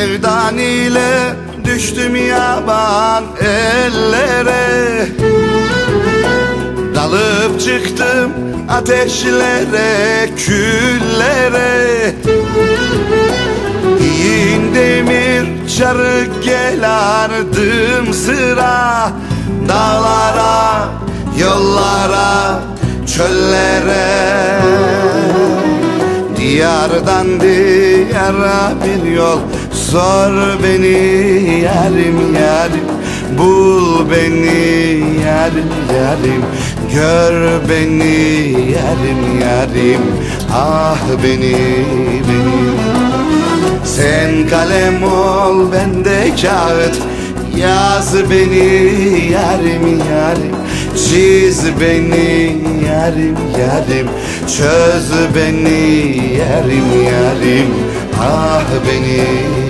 Sevdan ile düştüm yaban ellere. Dalıp çıktım ateşlere, küllere. Yiğin demir çarık gelardım sıra. Dağlara, yollara, çöllere. Diyardan diyara bir yol Sor beni yarim yarim Bul beni yarim yarim Gör beni yarim yarim Ah beni beni. Sen kalem ol ben de kağıt. Yaz beni yarim yarim Çiz beni yarim yarim Çöz beni yarim yarim Ah beni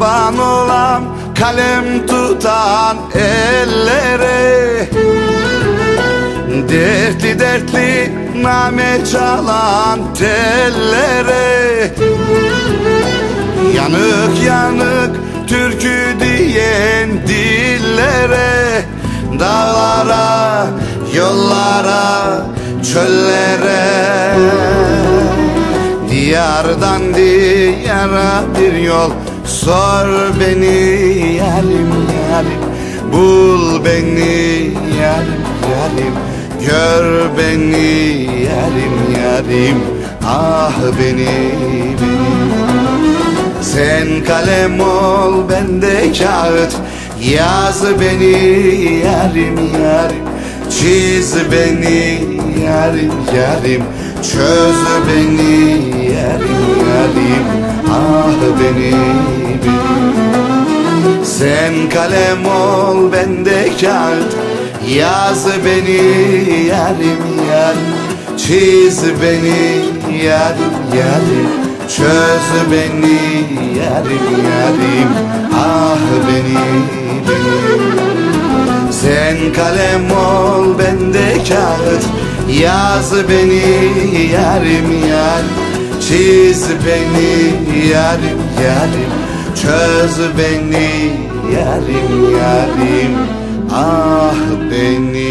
Kurban olam kalem tutan ellere. Dertli dertli name çalan tellere. Yanık yanık türkü diyen dillere. Dağlara, yollara, çöllere. Diyardan diyara bir yol Sor beni yarim yarim Bul beni yarim yarim. Gör beni yarim yarim Ah beni beni. Sen kalem ol ben de kağıt. Yaz beni yarim yarim Çiz beni yarim yarim. Çöz beni yarim yarim Ah beni beni Sen kalem ol ben de kağıt. Yaz beni yarim yarim Çiz beni yarim yarim Çöz beni yarim yarim. Ah beni beni Sen kalem ol ben de kağıt. Yaz beni yarim yarim Çiz beni yarim yarim. Çöz beni yarim yarim. Ah beni,